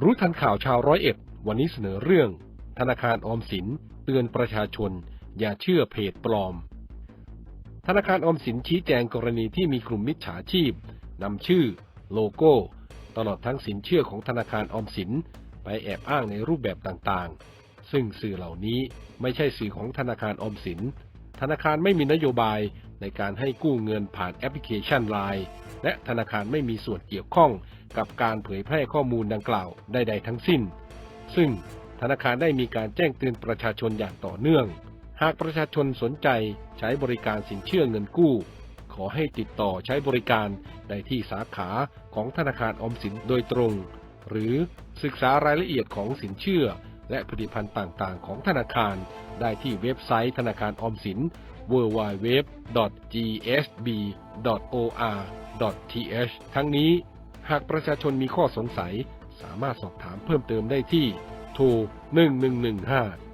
รู้ทันข่าวชาวร้อยเอ็ด วันนี้เสนอเรื่อง ธนาคารออมสินเตือนประชาชน อย่าเชื่อเพจปลอม ธนาคารออมสินชี้แจงกรณีที่มีกลุ่มมิจฉาชีพนำชื่อ โลโก้ ตลอดทั้งสินเชื่อของธนาคารออมสินไปแอบอ้างในรูปแบบต่างๆ ซึ่งสื่อเหล่านี้ไม่ใช่สื่อของธนาคารออมสิน ธนาคารไม่มีนโยบายในการให้กู้เงินผ่านแอปพลิเคชัน Line และธนาคารไม่มีส่วนเกี่ยวข้อง กับการเผยแพร่ข้อมูลดังกล่าวใดๆทั้งสิ้น ซึ่งธนาคารได้มีการแจ้งเตือนประชาชนอย่างต่อเนื่อง หากประชาชนสนใจใช้บริการสินเชื่อเงินกู้ ขอให้ติดต่อใช้บริการได้ที่สาขาของธนาคารอมสินโดยตรง หรือศึกษารายละเอียดของสินเชื่อ และผลิตภัณฑ์ต่างๆ ของธนาคาร ได้ที่เว็บไซต์ธนาคารออมสิน www.gsb.or.th ทั้งนี้ หากประชาชนมีข้อสงสัย สามารถสอบถามเพิ่มเติมได้ที่ โทร 1115